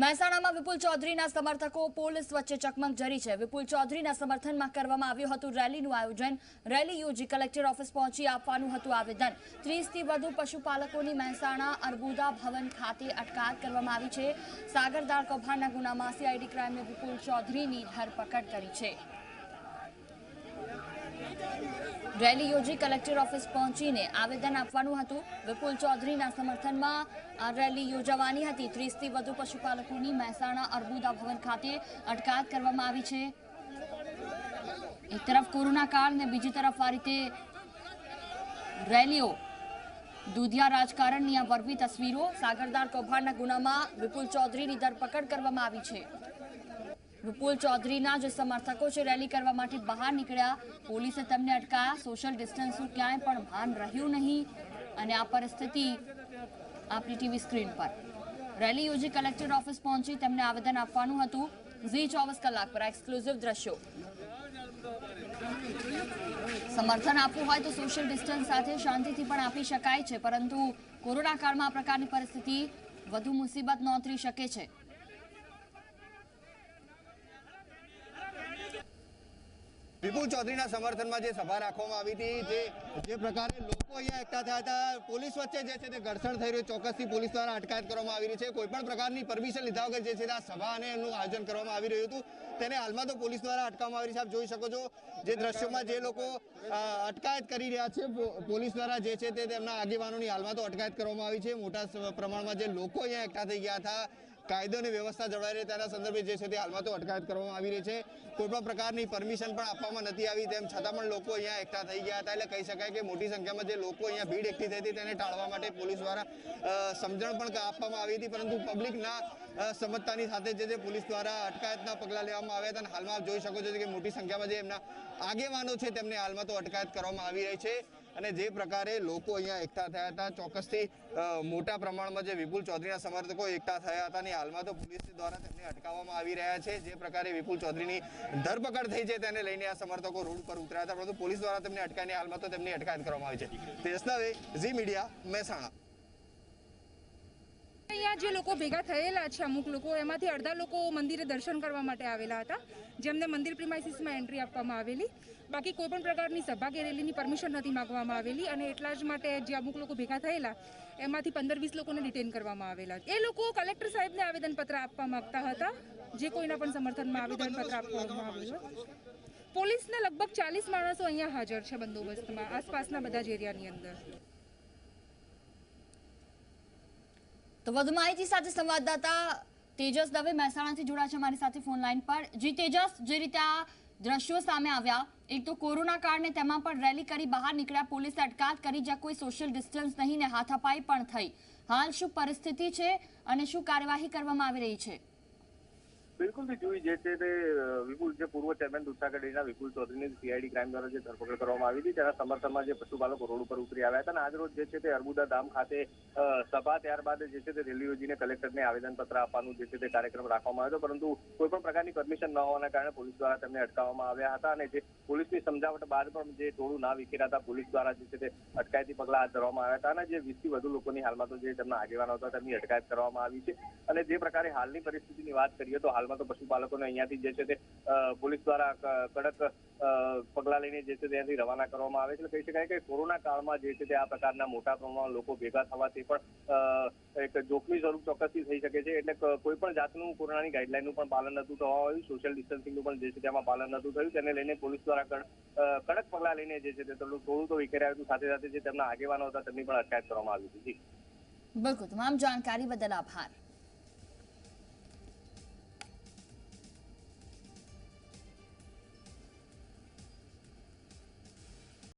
મહેસાણામાં વિપુલ ચૌધરીના સમર્થકો પોલીસ વચ્ચે ચકમક જરી છે. વિપુલ ચૌધરીના સમર્થનમાં કરવામાં આવ્યું હતું રેલીનું આયોજન. રેલી યોજી કલેક્ટર ઓફિસ પહોંચી આપવાનું હતું આવેદન. ત્રીસથી વધુ પશુપાલકોની મહેસાણા અર્બુદા ભવન ખાતે અટકાયત કરવામાં આવી છે. સાગરદાર કૌભાંડના ગુનામાં સીઆઈડી ક્રાઇમે વિપુલ ચૌધરીની ધરપકડ કરી છે. રેલી યોજી કલેક્ટર ઓફિસ પહોંચીને આવેદન આપવાનું હતું. વિપુલ ચૌધરીના સમર્થનમાં આ રેલી યોજાવાની હતી. ત્રીસથી વધુ પશુપાલકોની મહેસાણા અર્બુદા ભવન ખાતે અટકાયત કરવામાં આવી છે. એક તરફ કોરોના કાળ ને બીજી તરફ આ રીતે રેલીઓ દુધિયા રાજકારણની આ વરવી તસવીરો સાગરદાર કૌભાંડના ગુનામાં વિપુલ ચૌધરીની ધરપકડ કરવામાં આવી છે. વિપુલ ચૌધરીના જે સમર્થકો છે રેલી કરવા માટે બહાર નીકળ્યા. પોલીસે તેમને અટકાયા. સોશિયલ ડિસ્ટન્સનું ક્યાંય પણ ભાન રહ્યું નહીં. અને આ પરિસ્થિતિ આપણી ટીવી સ્ક્રીન પર. રેલી યોજી કલેક્ટર ઓફિસ પહોંચી તેમને આવેદન આપવાનું હતું. ઝી ચોવીસ કલાક પર એક્સક્લુઝિવ દ્રશ્યો. સમર્થન આપવું હોય તો સોશિયલ ડિસ્ટન્સ સાથે શાંતિથી પણ આપી શકાય છે. પરંતુ કોરોના કાળમાં આ પ્રકારની પરિસ્થિતિ વધુ મુસીબત નોંધરી શકે છે. વિપુલ ચૌધરીના સમર્થનમાં જે સભા રાખવામાં આવી હતી, જે જે પ્રકારે લોકો અહીંયા એકઠા થયા હતા, પોલીસ વચ્ચે જે છે તે ઘર્ષણ થઈ રહ્યું, ચોક્કસથી પોલીસ દ્વારા અટકાયત કરવામાં આવી રહી છે. કોઈ પણ પ્રકારની પરમિશન લીધા વગર જે છે આ સભા અને એનું આયોજન કરવામાં આવી રહ્યું હતું. તેને હાલમાં તો પોલીસ દ્વારા અટકાવવામાં આવી છે. આપ જોઈ શકો છો જે દ્રશ્યોમાં જે લોકો અટકાયત કરી રહ્યા છે પોલીસ દ્વારા જે છે તે તેમના આગેવાનોની હાલમાં તો અટકાયત કરવામાં આવી છે. મોટા પ્રમાણમાં જે લોકો અહીંયા એકઠા થઈ ગયા હતા કાયદો અને વ્યવસ્થા જળવાઈ રહે તેના સંદર્ભે જે છે તે હાલમાં તો અટકાયત કરવામાં આવી રહી છે. કોઈ પણ પ્રકારની પરમિશન પણ આપવામાં નથી આવી, તેમ છતાં પણ લોકો અહીંયા એકઠા થઈ ગયા હતા. એટલે કહી શકાય કે મોટી સંખ્યામાં જે લોકો અહીંયા ભીડ એકઠી થઈ હતી તેને ટાળવા માટે પોલીસ દ્વારા સમજણ પણ આપવામાં આવી હતી. પરંતુ પબ્લિકના ના સમજતાની સાથે જે છે પોલીસ દ્વારા અટકાયતના પગલાં લેવામાં આવ્યા હતા અને હાલમાં જોઈ શકો છો કે મોટી સંખ્યામાં જે એમના આગેવાનો છે તેમને હાલમાં તો અટકાયત કરવામાં આવી રહી છે. અને જે પ્રકારે લોકો અહીંયા એકઠા થયા હતા, ચોક્કસથી મોટા પ્રમાણમાં જે વિપુલ ચૌધરીના સમર્થકો એકઠા થયા હતા અને હાલમાં તો પોલીસ દ્વારા તેમને અટકાવવામાં આવી રહ્યા છે. જે પ્રકારે વિપુલ ચૌધરીની ધરપકડ થઈ છે તેને લઈને આ સમર્થકો રોડ પર ઉતર્યા હતા, પરંતુ પોલીસ દ્વારા તેમને અટકાવીને હાલમાં તો તેમની અટકાયત કરવામાં આવી છે. તેજસ વે ઝી મીડિયા મહેસાણા. અહીંયા જે લોકો ભેગા થયેલા છે અમુક લોકો, એમાંથી અડધા લોકો મંદિરે દર્શન કરવા માટે આવેલા હતા, જેમને મંદિર પ્રિમાઇસીસમાં એન્ટ્રી આપવામાં આવેલી. બાકી કોઈપણ પ્રકારની સભા કે રેલીની પરમિશન નથી માંગવામાં આવેલી અને એટલા જ માટે જે અમુક લોકો ભેગા થયેલા, એમાંથી પંદર વીસ લોકોને ડિટેન કરવામાં આવેલા. એ લોકો કલેક્ટર સાહેબને આવેદનપત્ર આપવા માગતા હતા, જે કોઈના પણ સમર્થનમાં આવેદનપત્ર આપવામાં આવ્યું પોલીસના લગભગ ચાલીસ માણસો અહીંયા હાજર છે બંદોબસ્તમાં, આસપાસના બધા જ એરિયાની અંદર. તો વધુ માહિતી સાથે સંવાદદાતા તેજસ દવે મહેસાણાથી જોડાયા છે મારી સાથે ફોન લાઈન પર. જી તેજસ, જે રીતે આ દ્રશ્યો સામે આવ્યા, એક તો કોરોના કાળને તેમાં પણ રેલી કરી બહાર નીકળ્યા પોલીસે અટકાત કરી, જ્યાં કોઈ સોશિયલ ડિસ્ટન્સ નહીં ને હાથાપાઈ પણ થઈ. હાલ શું પરિસ્થિતિ છે અને શું કાર્યવાહી કરવામાં આવી રહી છે? બિલકુલથી જોઈ જે છે તે વિપુલ જે પૂર્વ ચેરમેન દુસાગઢીના વિપુલ ચૌધરીની સીઆઈડી ક્રાઇમ દ્વારા જે ધરપકડ કરવામાં આવી હતી, તેના સમર્થનમાં જે પશુપાલકો રોડ ઉપર ઉતરી આવ્યા હતા અને આજ રોજ જે છે તે અર્બુદા ધામ ખાતે સભા ત્યારબાદ જે છે તે રેલી યોજીને કલેક્ટરને આવેદનપત્ર આપવાનું જે છે તે કાર્યક્રમ રાખવામાં આવ્યો હતો. પરંતુ કોઈ પણ પ્રકારની પરમિશન ન હોવાના કારણે પોલીસ દ્વારા તેમને અટકાવવામાં આવ્યા હતા અને જે પોલીસની સમજાવટ બાદ પણ જે ટોળું ના વિખેરાતા પોલીસ દ્વારા જે છે તે અટકાયતી પગલા હાથ ધરવામાં આવ્યા હતા અને જે વીસથી વધુ લોકોની હાલમાં તો જે તેમના આગેવાનો હતા, તેમની અટકાયત કરવામાં આવી છે. અને જે પ્રકારે હાલની પરિસ્થિતિની વાત કરીએ તો હાલમાં તો પશુપાલકોને અહીંયાથી જે છે તે પોલીસ દ્વારા કડક પગલાં લઈને જે છે ત્યાંથી રવાના કરવામાં આવે છે. કહી શકાય કે કોરોના કાળમાં જે છે તે આ પ્રકારના મોટા પ્રમાણમાં લોકો ભેગા થવાથી પણ એક જોખમી સ્વરૂપ ચોક્કસથી થઈ શકે છે. એટલે કોઈ પણ જાતનું કોરોનાની ગાઈડલાઈનનું પણ પાલન નહોતું આવ્યું. સોશિયલ ડિસ્ટન્સિંગનું પણ જે છે તેમાં પાલન નતું થયું. તેને લઈને પોલીસ દ્વારા કડક પગલાં લઈને જે છે તે થોડું થોડું તો વિખેરાયું હતું. સાથે સાથે જે તેમના આગેવાનો હતા, તેમની પણ અટકાયત કરવામાં આવી હતી. બિલકુલ. તમામ જાણકારી બદલ આભાર.